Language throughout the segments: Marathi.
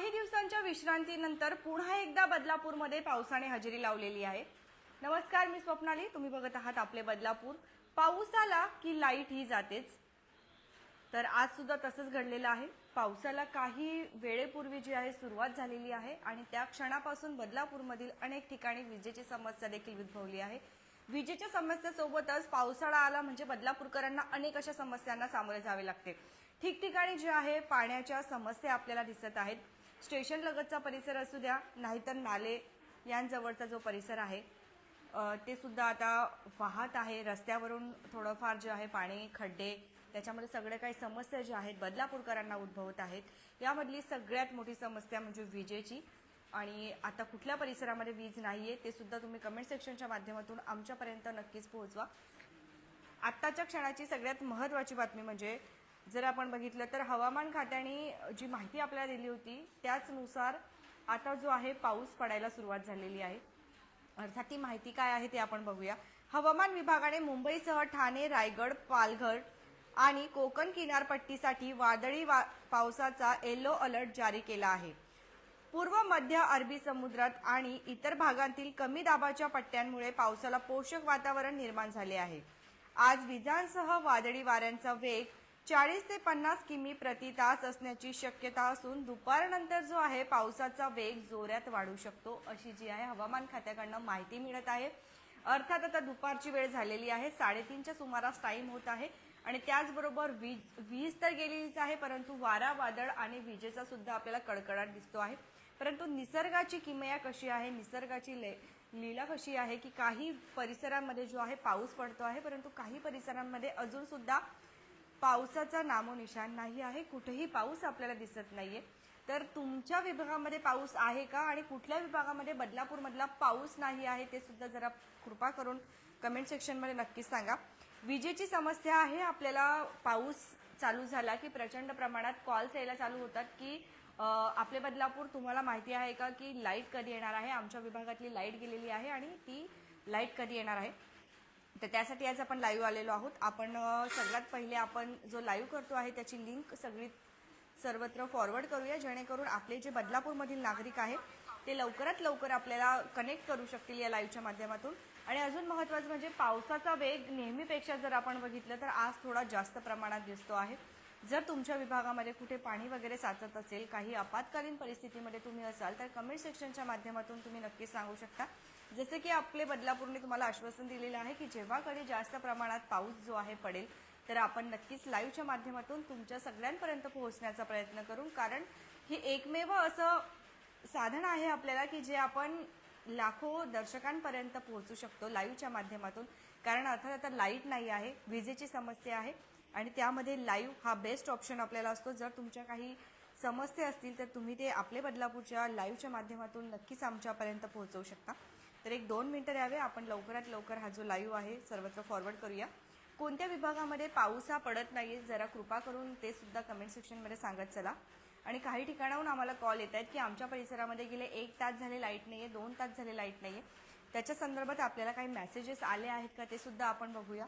काही दिवसांच्या विश्रांतीनंतर पुन्हा एकदा बदलापूरमध्ये पावसाने हजेरी लावलेली आहे. नमस्कार मी स्वप्नाली. तुम्ही बघत आहात आपले बदलापूर. पाऊस आला की लाइट ही जातेच. तर आज सुद्धा तसंच घडलेलं आहे. पावसाला काही वेळेपूर्वी जी आहे सुरुवात झालेली आहे आणि त्या क्षणापासून बदलापूरमधील अनेक ठिकाणी विजेची समस्या देखील उद्भवली आहे. विजेच्या समस्येसोबतच पावसाळा आला म्हणजे बदलापूरकरांना अनेक अशा समस्यांना सामोरे जावे लागते. ठिकठिकाणी जे आहे पाण्याच्या समस्या आपल्याला दिसत आहेत. स्टेशन लगतचा परिसर असू द्या नाहीतर नाले यांजवळचा जो परिसर आहे ते सुद्धा आता वाहत आहे. रस्त्यावरून थोडंफार जे आहे पाणी खड्डे त्याच्यामध्ये सगळे काही समस्या ज्या आहेत बदलापूरकरांना उद्भवत आहेत. यामधली सगळ्यात मोठी समस्या म्हणजे विजेची. आणि आता कुठल्या परिसरामध्ये वीज नाही आहे ते सुद्धा तुम्ही कमेंट सेक्शनच्या माध्यमातून आमच्यापर्यंत नक्कीच पोहोचवा. आत्ताच्या क्षणाची सगळ्यात महत्त्वाची बातमी म्हणजे जर आपण बघितलं तर हवामान खात्याने जी माहिती आपल्याला दिली होती त्याचनुसार आता जो आहे पाऊस पडायला सुरुवात झालेली आहे. अर्थात ती माहिती काय आहे ते आपण बघूया. हवामान विभागाने मुंबईसह ठाणे रायगड पालघर आणि कोकण किनारपट्टीसाठी वादळी वा पावसाचा येलो अलर्ट जारी केला आहे. पूर्व मध्य अरबी समुद्रात आणि इतर भागांतील कमी दाबाच्या पट्ट्यांमुळे पावसाला पोषक वातावरण निर्माण झाले आहे. आज विजांसह वादळी वाऱ्यांचा वेग चाळीस ते पन्नास किमी प्रति तास असण्याची शक्यता असून दुपारनंतर जो आहे पावसाचा वेग जोरात वाढू शकतो अशी जी आहे हवामान खात्याकडनं माहिती मिळत आहे. अर्थात आता दुपारची वेळ झालेली आहे साडेतीनच्या सुमारास टाईम होत आहे आणि त्याचबरोबर वीज वीज तर गेलेलीच आहे परंतु वारा वादळ आणि विजेचा सुद्धा आपल्याला कडकडाट दिसतो आहे. परंतु निसर्गाची किमया कशी आहे निसर्गाची ले लीला कशी आहे की काही परिसरांमध्ये जो आहे पाऊस पडतो आहे परंतु काही परिसरांमध्ये अजून सुद्धा पावसाचा नामोनिशान नाही आहे कुठेही पाऊस आपल्याला दिसत नाहीये. तर तुमच्या विभागामध्ये पाऊस आहे का? आणि कुठल्या विभागामध्ये बदलापूरमधला पाऊस नाही आहे ते सुद्धा जरा कृपा करून कमेंट सेक्शनमध्ये नक्कीच सांगा. विजेची समस्या आहे आपल्याला पाऊस चालू झाला की प्रचंड प्रमाणात कॉल्स यायला चालू होतात की आपले बदलापूर तुम्हाला माहिती आहे का की लाइट कधी येणार आहे? आमच्या विभागातली लाइट गेलेली आहे आणि ती लाइट कधी येणार आहे? तर त्यासाठी आज आपण लाईव्ह आलेलो आहोत. आपण सगळ्यात पहिले आपण जो लाईव्ह करतो आहे त्याची लिंक सगळी सर्वत्र फॉरवर्ड करूया जेणेकरून आपले जे बदलापूरमधील नागरिक आहेत ते लवकरात लवकर आपल्याला कनेक्ट करू शकतील या लाईव्हच्या माध्यमातून. आणि अजून महत्त्वाचं म्हणजे पावसाचा वेग नेहमीपेक्षा जर आपण बघितलं तर आज थोडा जास्त प्रमाणात दिसतो आहे. जर तुमच्या विभागामध्ये कुठे पाणी वगैरे साचत असेल काही आपत्कालीन परिस्थितीमध्ये तुम्ही असाल तर कमेंट सेक्शनच्या माध्यमातून तुम्ही नक्कीच सांगू शकता. जसे की आपले बदलापूरने तुम्हाला आश्वासन दिलेलं आहे की जेव्हा कधी जास्त प्रमाणात पाऊस जो आहे पडेल तर आपण नक्कीच लाईव्हच्या माध्यमातून तुमच्या सगळ्यांपर्यंत पोहोचण्याचा प्रयत्न करू. कारण हे एकमेव असं साधन आहे आपल्याला की जे आपण लाखो दर्शकांपर्यंत पोहोचू शकतो लाईव्हच्या माध्यमातून. कारण अर्थात आता लाइट नाही आहे विजेची समस्या आहे आणि त्यामध्ये लाईव्ह हा बेस्ट ऑप्शन आपल्याला असतो. जर तुमच्या काही समस्या असतील तर तुम्ही ते आपले बदलापूरच्या लाईव्हच्या माध्यमातून नक्कीच आमच्यापर्यंत पोहोचवू शकता. तर एक दोन मिनटं द्यावे. आपण लवकरात लवकर हा जो लाईव्ह आहे सर्वत्र फॉरवर्ड करूया. कोणत्या विभागामध्ये पाऊस हा पडत नाही जरा कृपा करून ते सुद्धा कमेंट सेक्शनमध्ये सांगत चला. आणि काही ठिकाणाहून आम्हाला कॉल येत आहेत की आमच्या परिसरामध्ये गेले एक तास झाले लाइट नाही आहे दोन तास झाले लाइट नाही आहे त्याच्या संदर्भात आपल्याला काही मेसेजेस आले आहेत का ते सुद्धा आपण बघूया.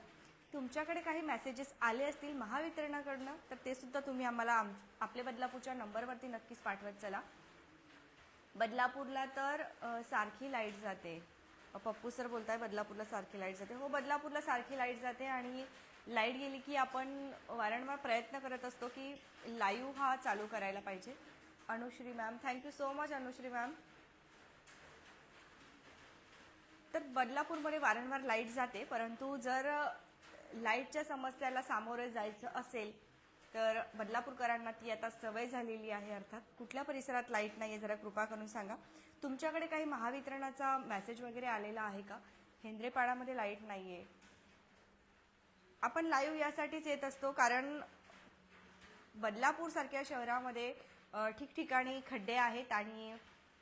तुमच्याकडे काही मेसेजेस आले असतील महावितरणाकडनं तर ते सुद्धा तुम्ही आम्हाला आम आपल्या बदलापूरच्या नंबरवरती नक्कीच पाठवत चला. बदलापूरला तर सारखी लाइट जाते. पप्पू सर बोलताय बदलापूरला सारखी लाइट जाते. हो बदलापूरला सारखी लाइट जाते आणि लाइट गेली की आपण वारंवार प्रयत्न करत असतो की लाईव्ह हा चालू करायला पाहिजे. Anushree ma'am thank you so much Anushree ma'am. तर बदलापूरमध्ये वारंवार लाइट जाते परंतु जर लाईटच्या समस्याला सामोरे जायचं असेल तर बदलापूरकरांना ती आता सवय झालेली आहे अर्थात कुठल्या परिसरात लाइट नाही आहे जरा कृपा करून सांगा. तुमच्याकडे काही महावितरणाचा मेसेज वगैरे आलेला आहे का? हेंद्रेपाडामध्ये लाइट नाही आहे आपण लाईव्ह यासाठीच येत असतो कारण बदलापूर सारख्या शहरामध्ये ठिकठिकाणी खड्डे आहेत आणि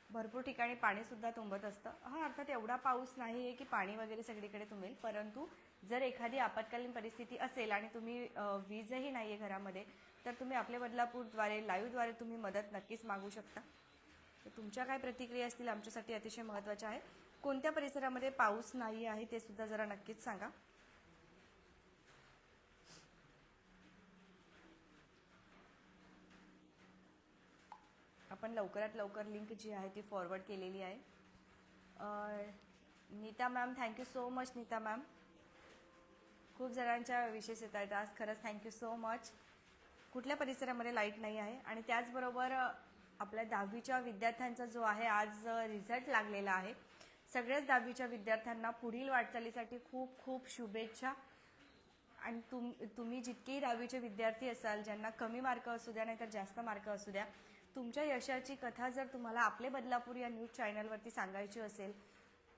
भरपूर ठिकाणी पाणी सुद्धा तुंबत असतं. हा अर्थात एवढा पाऊस नाही आहे की पाणी वगैरे सगळीकडे तुंबेल परंतु जर एखादी आपत्कालीन परिस्थिती असेल आणि तुम्ही वीजही नाही आहे घरामध्ये तर तुम्ही आपले बदलापूरद्वारे लाईव्हद्वारे तुम्ही मदत नक्कीच मागू शकता. तर तुमच्या काय प्रतिक्रिया असतील आमच्यासाठी अतिशय महत्त्वाच्या आहे कोणत्या परिसरामध्ये पाऊस नाही आहे ते सुद्धा जरा नक्कीच सांगा. आपण लवकरात लवकर लिंक जी आहे ती फॉरवर्ड केलेली आहे. Neeta ma'am thank you so much Neeta ma'am. खूप जणांच्या विशेष येत आहेत. आज खरंच थँक्यू सो मच कुठल्या परिसरामध्ये लाइट नाही आहे आणि त्याचबरोबर आपल्या दहावीच्या विद्यार्थ्यांचा जो आहे आज रिझल्ट लागलेला आहे. सगळ्याच दहावीच्या विद्यार्थ्यांना पुढील वाटचालीसाठी खूप खूप शुभेच्छा. आणि तुम तुम्ही जितकेही दहावीचे विद्यार्थी असाल ज्यांना कमी मार्क असू द्या नाहीतर जास्त मार्क असू द्या तुमच्या यशाची कथा जर तुम्हाला आपले बदलापूर या न्यूज चॅनलवरती सांगायची असेल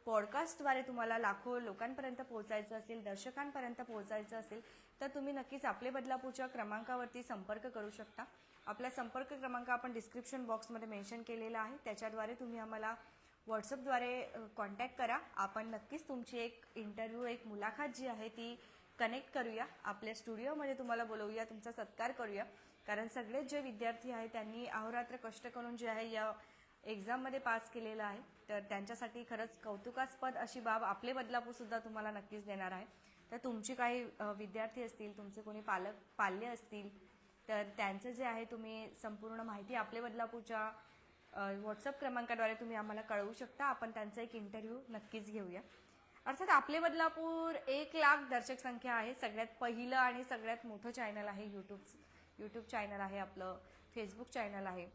पॉडकास्टद्वारे तुम्हाला लाखो लोकांपर्यंत पोहोचायचं असेल दर्शकांपर्यंत पोहोचायचं असेल तर तुम्ही नक्कीच आपले बदलापूरच्या क्रमांकावरती संपर्क करू शकता. आपला संपर्क क्रमांक आपण डिस्क्रिप्शन बॉक्समध्ये मेन्शन केलेला आहे. त्याच्याद्वारे तुम्ही आम्हाला व्हॉट्सअपद्वारे कॉन्टॅक्ट करा. आपण नक्कीच तुमची एक इंटरव्ह्यू एक मुलाखत जी आहे ती कनेक्ट करूया. आपल्या स्टुडिओमध्ये तुम्हाला बोलवूया तुमचा सत्कार करूया. कारण सगळेच जे विद्यार्थी आहेत त्यांनी अहोरात्र कष्ट करून जे आहे या एक्झाममध्ये पास केलेलं आहे. तर त्यांच्यासाठी खरंच कौतुकास्पद अशी बाब आपले बदलापूर सुद्धा तुम्हाला नक्कीच देणार आहे. तर तुमची काही विद्यार्थी असतील तुमचे कोणी पालक पाल्य असतील तर त्यांचं जे आहे तुम्ही संपूर्ण माहिती आपले बदलापूरच्या व्हॉट्सअप क्रमांकाद्वारे तुम्ही आम्हाला कळवू शकता. आपण त्यांचा एक इंटरव्ह्यू नक्कीच घेऊया. अर्थात आपले बदलापूर एक लाख दर्शक संख्या आहे. सगळ्यात पहिलं आणि सगळ्यात मोठं चॅनल आहे यूट्यूब यूट्यूब चॅनल आहे आपलं. फेसबुक चॅनल आहे.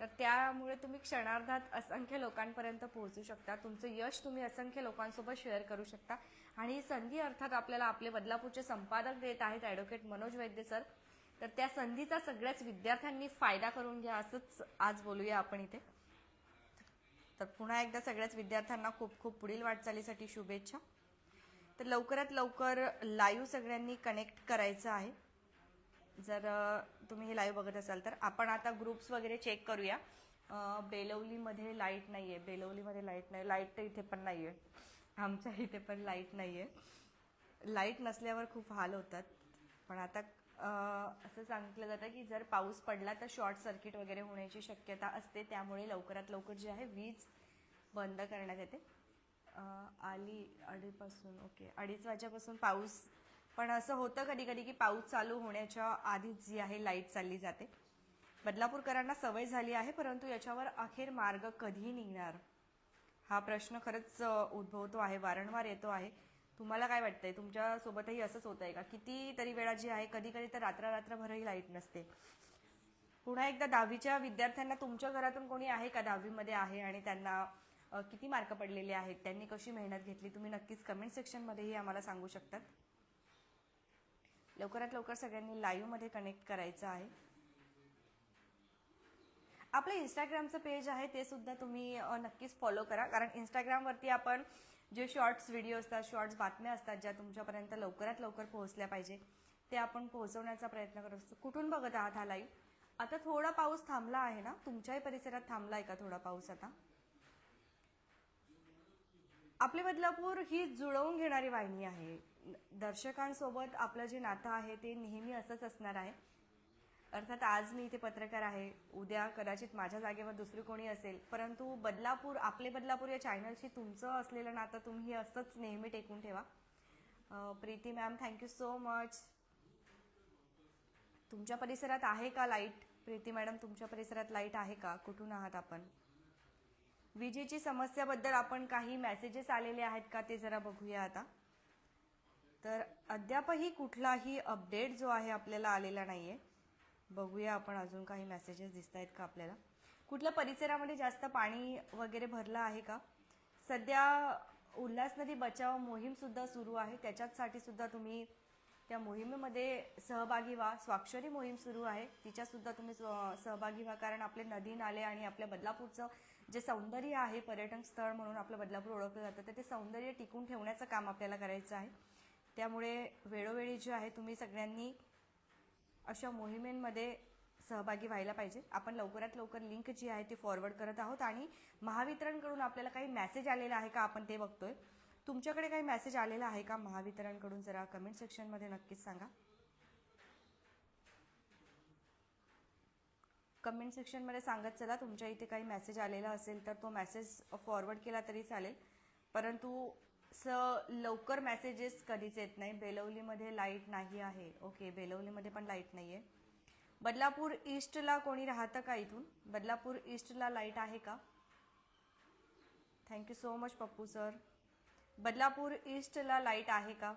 तर त्यामुळे तुम्ही क्षणार्धात असंख्य लोकांपर्यंत पोहोचू शकता. तुमचं यश तुम्ही असंख्य लोकांसोबत शेअर करू शकता. आणि ही संधी अर्थात आपल्याला आपले बदलापूरचे संपादक देत आहेत ॲडव्होकेट मनोज वैद्य सर तर त्या संधीचा सगळ्याच विद्यार्थ्यांनी फायदा करून घ्या असंच आज बोलूया आपण इथे. तर पुन्हा एकदा सगळ्याच विद्यार्थ्यांना खूप खूप पुढील वाटचालीसाठी शुभेच्छा. तर लवकरात लवकर लाईव्ह सगळ्यांनी कनेक्ट करायचं आहे. जर तुम्ही हे लाईव्ह बघत असाल तर आपण आता ग्रुप्स वगैरे चेक करूया. बेलवलीमध्ये लाइट नाही आहे बेलवलीमध्ये लाइट नाही. लाइट तर इथे पण नाही आहे आमच्या इथे पण लाइट नाही आहे लाइट नसल्यावर खूप हाल होतात. पण आता असं सांगितलं जातं की जर पाऊस पडला तर शॉर्ट सर्किट वगैरे होण्याची शक्यता असते. त्यामुळे लवकरात लवकर जे आहे वीज बंद करण्यात येते. आली अडीपासून ओके अडीच वाजेपासून पाऊस पण असं होतं कधी कधी की पाऊस चालू होण्याच्या आधीच जी आहे लाइट चालली जाते. बदलापूरकरांना सवय झाली आहे परंतु याच्यावर अखेर मार्ग कधी निघणार? हा प्रश्न खरंच उद्भवतो आहे वारंवार येतो आहे. तुम्हाला काय वाटतंय? तुमच्या सोबतही असंच होत आहे का? किती तरी वेळा जी आहे कधी कधी तर रात्र रात्रभरही लाइट नसते. पुन्हा एकदा दहावीच्या विद्यार्थ्यांना तुमच्या घरातून कोणी आहे का दहावीमध्ये आहे आणि त्यांना किती मार्क पडलेले आहेत? त्यांनी कशी मेहनत घेतली? तुम्ही नक्कीच कमेंट सेक्शनमध्येही आम्हाला सांगू शकतात. लवकरात लवकर सगळ्यांनी लाईव्हमध्ये कनेक्ट करायचं आहे. आपलं इंस्टाग्रामचं पेज आहे ते सुद्धा तुम्ही नक्कीच फॉलो करा. कारण इंस्टाग्रामवरती आपण जे शॉर्ट्स व्हिडिओ असतात शॉर्ट्स बातम्या असतात ज्या तुमच्यापर्यंत लवकरात लवकर पोहोचल्या पाहिजे ते आपण पोहोचवण्याचा प्रयत्न करत असतो. कुठून बघत आहात हा लाईव्ह आता थोडा पाऊस थांबला आहे ना? तुमच्याही परिसरात थांबला आहे का थोडा पाऊस आता? आपले बदलापूर ही जुळवून घेणारी वाहिनी आहे. दर्शकांसोबत आपलं जे नातं आहे ते नेहमी असंच असणार आहे. अर्थात आज मी इथे पत्रकार आहे. उद्या कदाचित माझ्या जागेवर दुसरी कोणी असेल. परंतु बदलापूर आपले बदलापूर या चॅनलशी तुमचं असलेलं नातं तुम्ही असंच नेहमी टेकून ठेवा. Preeti ma'am thank you so much तुमच्या परिसरात आहे का लाइट प्रीती मॅडम तुमच्या परिसरात लाइट आहे का? कुठून आहात आपण? विजेची समस्याबद्दल आपण काही मेसेजेस आलेले आहेत का ते जरा बघूया आता. तर अद्यापही कुठलाही अपडेट जो आहे आपल्याला आलेला नाहीये. बघूया आपण अजून काही मेसेजेस दिसत आहेत का आपल्याला. कुठल्या परिसरामध्ये जास्त पाणी वगैरे भरलं आहे का? सध्या उल्हास नदी बचाव मोहीम सुद्धा सुरू आहे. त्याच्यासाठी सुद्धा तुम्ही त्या मोहिमेमध्ये सहभागी व्हा. स्वाक्षरी मोहीम सुरू आहे. तिच्यासुद्धा तुम्ही स्व- सहभागी व्हा. कारण आपले नदी नाले आणि आपल्या बदलापूरचं जे सौंदर्य आहे पर्यटन स्थळ म्हणून आपलं बदलापूर ओळखलं जातं तर ते सौंदर्य टिकून ठेवण्याचं काम आपल्याला करायचं आहे. त्यामुळे वेळोवेळी जे आहे तुम्ही सगळ्यांनी अशा मोहिमेंमध्ये सहभागी व्हायला पाहिजे. आपण लवकरात लवकर लिंक जी आहे ती फॉरवर्ड करत आहोत आणि महावितरणकडून आपल्याला काही मेसेज आलेला आहे का? आपण ते बघतोय. तुमच्याकडे काही मेसेज आलेला आहे का? महावितरणकडून जरा कमेंट सेक्शनमध्ये नक्कीच सांगा. कमेंट सेक्शनमध्ये सांगत चला. तुमच्या इथे काही मेसेज आलेला असेल तर तो मेसेज फॉरवर्ड केला तरी चालेल. परंतु सर लवकर मेसेजेस कधीच येत नाही. बेलवलीमध्ये लाइट नाही आहे. ओके बेलवलीमध्ये पण लाइट नाही आहे बदलापूर ईस्टला कोणी राहतं का इथून? बदलापूर ईस्टला लाइट आहे का? Thank you so much Pappu sir Badlapur ईस्टला लाइट आहे का?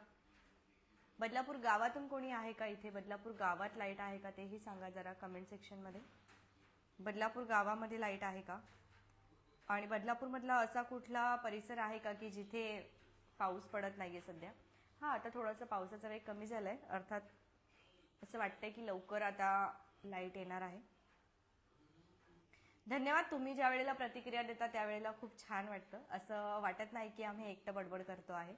बदलापूर गावातून कोणी आहे का इथे? बदलापूर गावात लाइट आहे का? तेही सांगा जरा कमेंट सेक्शनमध्ये बदलापूर गावामध्ये लाइट आहे का? आणि बदलापूरमधला असा कुठला परिसर आहे का की जिथे पाऊस पडत नाहीये सध्या. हां आता थोडंसं पावसाचा वेग कमी झालाय. अर्थात असं वाटतंय की लवकर आता लाइट येणार आहे. धन्यवाद तुम्ही ज्या वेळेला प्रतिक्रिया देता त्यावेळेला खूप छान वाटतं. असं वाटत नाही की आम्ही एकटं बडबड करतो आहे.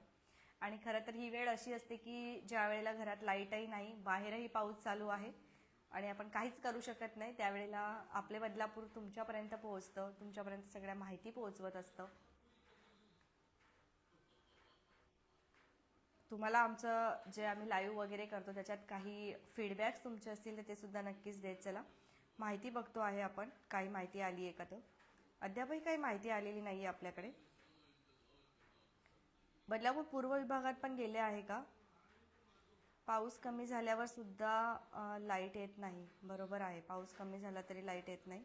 आणि खरं तर ही वेळ अशी असते की ज्या वेळेला घरात लाईटही नाही बाहेरही पाऊस चालू आहे आणि आपण काहीच करू शकत नाही त्यावेळेला आपले बदलापूर तुमच्यापर्यंत पोहोचतं तुमच्यापर्यंत सगळ्या माहिती पोहोचवत असतं. तुम्हाला आमचं जे आम्ही लाईव्ह वगैरे करतो त्याच्यात काही फीडबॅक्स तुमचे असतील तर ते सुद्धा नक्कीच देत चला. माहिती बघतो आहे आपण. काही माहिती आली आहे का तर अद्यापही काही माहिती आलेली नाही आहे आपल्याकडे. बदलापूर पूर्व विभागात पण गेले आहे का? पाऊस कमी झाल्यावर सुद्धा लाइट येत नाही. बरोबर आहे. पाऊस कमी झाला तरी लाइट येत नाही.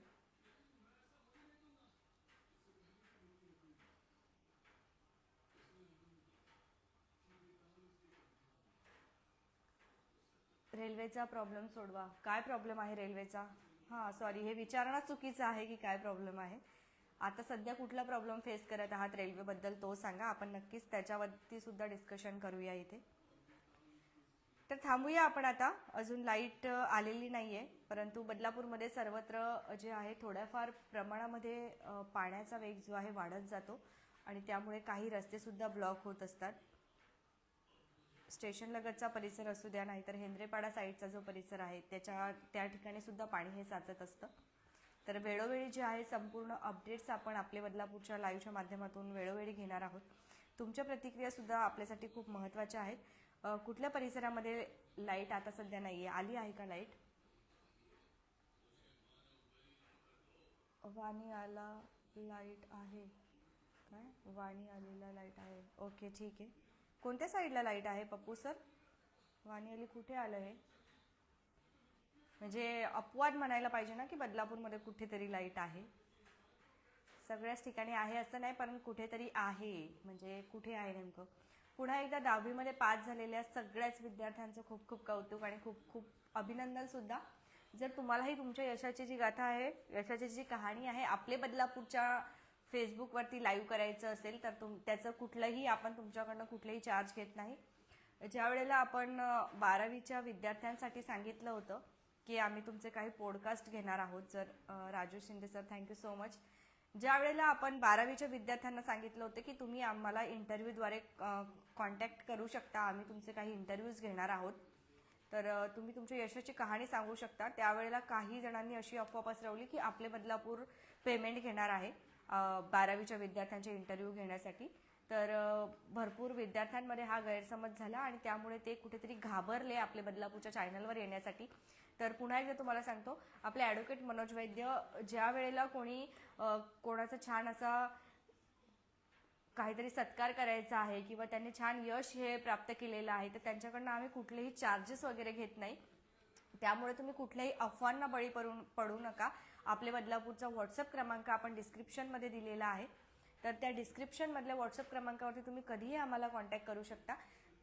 रेल्वेचा प्रॉब्लेम सोडवा. काय प्रॉब्लेम आहे रेल्वेचा? हां सॉरी हे विचारणं चुकीचं आहे की काय प्रॉब्लेम आहे? आता सध्या कुठला प्रॉब्लेम फेस करत आहात रेल्वेबद्दल तो सांगा. आपण नक्कीच त्याच्यावरती सुद्धा डिस्कशन करूया इथे. तर थांबूया आपण आता. अजून लाइट आलेली नाहीये परंतु बदलापूरमध्ये सर्वत्र जे आहे थोड्याफार प्रमाणामध्ये पाण्याचा वेग जो आहे वाढत जातो. आणि त्यामुळे काही रस्ते सुद्धा ब्लॉक होत असतात. स्टेशन लगतचा परिसर असू द्या नाहीतर हेंद्रेपाडा साईडचा जो परिसर आहे त्याच्या त्या ठिकाणी सुद्धा पाणी हे साचत असतं. तर वेळोवेळी जे आहे संपूर्ण अपडेट्स आपण आपले बदलापूरच्या लाईव्हच्या माध्यमातून वेळोवेळी घेणार आहोत. तुमच्या प्रतिक्रिया सुद्धा आपल्यासाठी खूप महत्त्वाच्या आहेत. कुठल्या परिसरामध्ये लाइट आता सध्या नाही आहे आली आहे का लाइट वाणी आला लाइट आहे. काय? वाणी आलेला लाइट आहे. ओके ठीक आहे. कोणत्या साईडला लाइट आहे पप्पू सर वाणी अली कुठे आलं हे? म्हणजे अपवाद म्हणायला पाहिजे ना की बदलापूरमध्ये कुठेतरी लाइट आहे. सगळ्याच ठिकाणी आहे असं नाही पण कुठेतरी आहे. म्हणजे कुठे आहे नेमकं? पुन्हा एकदा दहावीमध्ये पास झालेल्या सगळ्याच विद्यार्थ्यांचं खूप खूप कौतुक आणि खूप खूप अभिनंदन सुद्धा. जर तुम्हालाही तुमच्या यशाची जी गाथा आहे यशाची जी कहाणी आहे आपले बदलापूरच्या फेसबुकवरती लाईव्ह करायचं असेल तर तुम त्याचं कुठलंही आपण तुमच्याकडनं कुठलंही चार्ज घेत नाही. ज्या वेळेला आपण बारावीच्या विद्यार्थ्यांसाठी सांगितलं होतं की आम्ही तुमचे काही पॉडकास्ट घेणार आहोत जर Raju Shinde sir thank you so much ज्या वेळेला आपण बारावीच्या विद्यार्थ्यांना सांगितलं होतं की तुम्ही आम्हाला इंटरव्ह्यूद्वारे कॉन्टॅक्ट करू शकता आम्ही तुमचे काही इंटरव्ह्यूज घेणार आहोत तर तुम्ही तुमच्या यशाची कहाणी सांगू शकता. त्यावेळेला काही जणांनी अशी अफवा पसरवली की आपले बदलापूर पेमेंट घेणार आहे. बारावीच्या विद्यार्थ्यांचे इंटरव्ह्यू घेण्यासाठी. तर भरपूर विद्यार्थ्यांमध्ये हा गैरसमज झाला आणि त्यामुळे ते कुठेतरी घाबरले आपले बदलापूरच्या चॅनलवर येण्यासाठी. तर पुन्हा एकदा तुम्हाला सांगतो आपले ॲडव्होकेट मनोज वैद्य ज्या वेळेला कोणी कोणाचा छान असा काहीतरी सत्कार करायचा आहे किंवा त्यांनी छान यश हे प्राप्त केलेलं आहे तर त्यांच्याकडनं आम्ही कुठलेही चार्जेस वगैरे घेत नाही. त्यामुळे तुम्ही कुठल्याही अफवांना बळी पडून पडू नका. आपले बदलापूरचा व्हॉट्सअप क्रमांक आपण डिस्क्रिप्शनमध्ये दिलेला आहे. तर त्या डिस्क्रिप्शनमधल्या व्हॉट्सअप क्रमांकावरती तुम्ही कधीही आम्हाला कॉन्टॅक्ट करू शकता.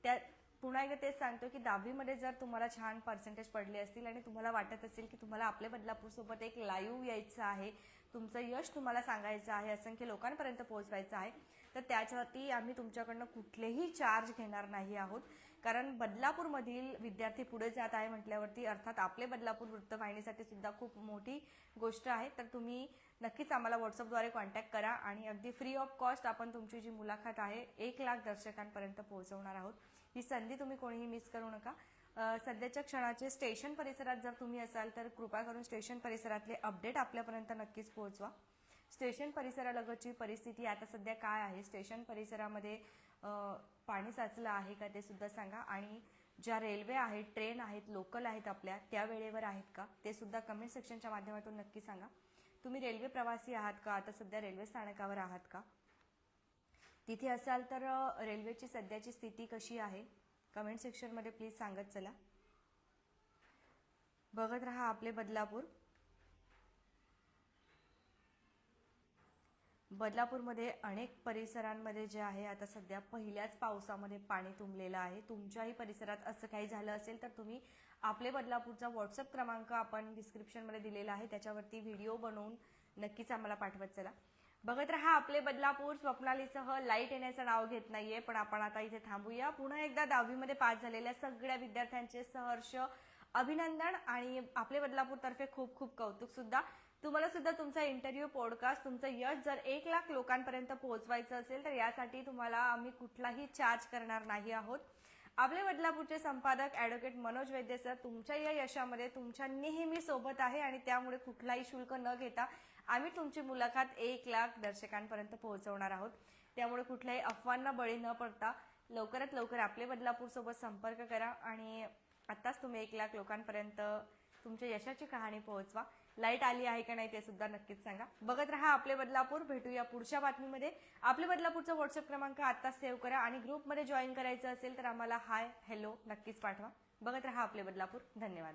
त्या पुन्हा एकदा तेच सांगतो की दहावीमध्ये जर तुम्हाला छान पर्सेंटेज पडले असतील आणि तुम्हाला वाटत असेल की तुम्हाला आपल्या बदलापूरसोबत एक लाईव्ह यायचं आहे तुमचं यश तुम्हाला सांगायचं आहे असंख्य लोकांपर्यंत पोहोचवायचं आहे तर त्याच्यासाठी आम्ही तुमच्याकडनं कुठलेही चार्ज घेणार नाही आहोत. कारण बदलापूरमधील विद्यार्थी पुढे जात आहे म्हटल्यावरती अर्थात आपले बदलापूर वृत्तवाहिनीसाठी सुद्धा खूप मोठी गोष्ट आहे. तर तुम्ही नक्कीच आम्हाला व्हॉट्सअपद्वारे कॉन्टॅक्ट करा आणि अगदी फ्री ऑफ कॉस्ट आपण तुमची जी मुलाखत आहे एक लाख दर्शकांपर्यंत पोहोचवणार आहोत. ही संधी तुम्ही कोणीही मिस करू नका. सध्याच्या क्षणाचे स्टेशन परिसरात जर तुम्ही असाल तर कृपा करून स्टेशन परिसरातले अपडेट आपल्यापर्यंत नक्कीच पोहोचवा. स्टेशन परिसरालगतची परिस्थिती आता सध्या काय आहे? स्टेशन परिसरामध्ये पाणी साचलं आहे का ते सुद्धा सांगा. आणि ज्या रेल्वे आहेत ट्रेन आहेत लोकल आहेत आपल्या त्या वेळेवर आहेत का? ते सुद्धा कमेंट सेक्शनच्या माध्यमातून नक्की सांगा. तुम्ही रेल्वे प्रवासी आहात का? आता सध्या रेल्वे स्थानकावर आहात का? तिथे असाल तर रेल्वेची सध्याची स्थिती कशी आहे? कमेंट सेक्शनमध्ये प्लीज सांगत चला. बघत रहा आपले बदलापूर. बदलापूरमध्ये अनेक परिसरांमध्ये जे आहे आता सध्या पहिल्याच पावसामध्ये पाणी तुंबलेलं आहे. तुमच्याही परिसरात असं काही झालं असेल तर तुम्ही आपले बदलापूरचा व्हॉट्सअप क्रमांक आपण डिस्क्रिप्शनमध्ये दिलेला आहे. त्याच्यावरती व्हिडिओ बनवून नक्कीच आम्हाला पाठवत चला. बघत राहा आपले बदलापूर स्वप्नालीसह लाइट येण्याचं नाव घेत नाहीये पण आपण आता इथे थांबूया. पुन्हा एकदा दहावीमध्ये पास झालेल्या सगळ्या विद्यार्थ्यांचे सहर्ष अभिनंदन आणि आपले बदलापूरतर्फे खूप खूप कौतुक सुद्धा. तुम्हाला सुद्धा तुमचा इंटरव्ह्यू पॉडकास्ट तुमचं यश जर एक लाख लोकांपर्यंत पोहोचवायचं असेल तर यासाठी तुम्हाला आम्ही कुठलाही चार्ज करणार नाही आहोत. आपले बदलापूरचे संपादक ॲडव्होकेट मनोज वैद्य सर तुमच्या या यशामध्ये तुमच्या नेहमी सोबत आहे आणि त्यामुळे कुठलाही शुल्क न घेता आम्ही तुमची मुलाखत एक लाख दर्शकांपर्यंत पोहोचवणार आहोत. त्यामुळे कुठल्याही अफवांना बळी न पडता लवकरात लवकर आपले बदलापूर सोबत संपर्क करा आणि आत्ताच तुम्ही एक लाख लोकांपर्यंत तुमच्या यशाची कहाणी पोहोचवा. लाइट आली आहे का नाही ते सुद्धा नक्कीच सांगा. बघत राहा आपले बदलापूर भेटूया पुढच्या बातमीमध्ये. आपले बदलापूरचा व्हॉट्सअप क्रमांक आता सेव्ह करा आणि ग्रुपमध्ये जॉईन करायचं असेल तर आम्हाला हाय हॅलो नक्कीच पाठवा. बघत राहा आपले बदलापूर. धन्यवाद.